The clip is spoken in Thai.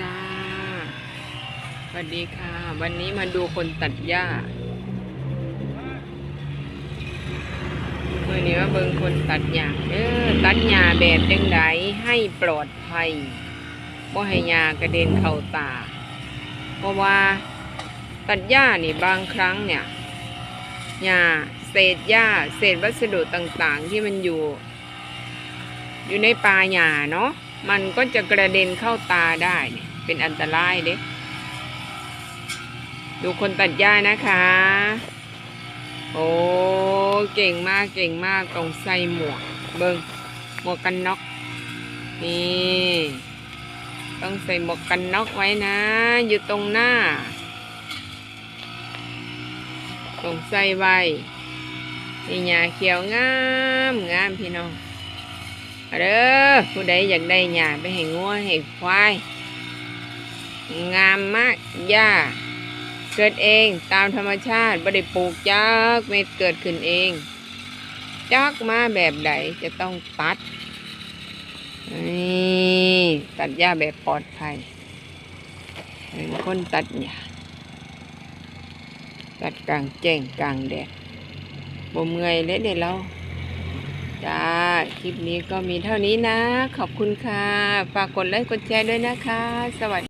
จ้าสวัสดีค่ะ วันนี้มาดูคนตัดหญ้าเมื่อนี้ว่าเบิ่งคนตัดหญ้าเออตัดหญ้าแบบจังไดให้ปลอดภัยบ่ให้หญ้ากระเด็นเข้าตา เพราะว่าตัดหญ้านี่บางครั้งเนี่ยหญ้าเศษหญ้าเศษวัสดุต่างๆ ที่มันอยู่ อยู่ในป่าหญ้าเนาะ มันก็จะกระเด็นเข้าตาได้เนี่ยเป็นอันตรายเด้ดูคนตัดหญ้านะคะ โอ้เก่งมากเก่งมากต้องใส่หมวก เบิงหมวกกันน็อกนี่ต้องใส่หมวกกันน็อกไว้นะ อยู่ตรงหน้าต้องใส่ไว้นี่หญ้าเขียวงามงามพี่น้องเด้อ ผู้ใดอยากได้หญ้าไปให้งัวให้ควาย งามมากหญ้า เกิดเองตามธรรมชาติไม่ได้ปลูกจักเม็ดเกิดขึ้นเองจักมาแบบใดจะต้องตัดนี่ตัดหญ้าแบบปลอดภัยเป็นคนตัดหญ้าตัดกลางแจ้งกลางแดดบ่เมื่อยเลยเดี๋ยวเราจ้า คลิปนี้ก็มีเท่านี้นะ ขอบคุณค่ะ ฝากกดไลค์กดแชร์ด้วยนะคะ สวัสดี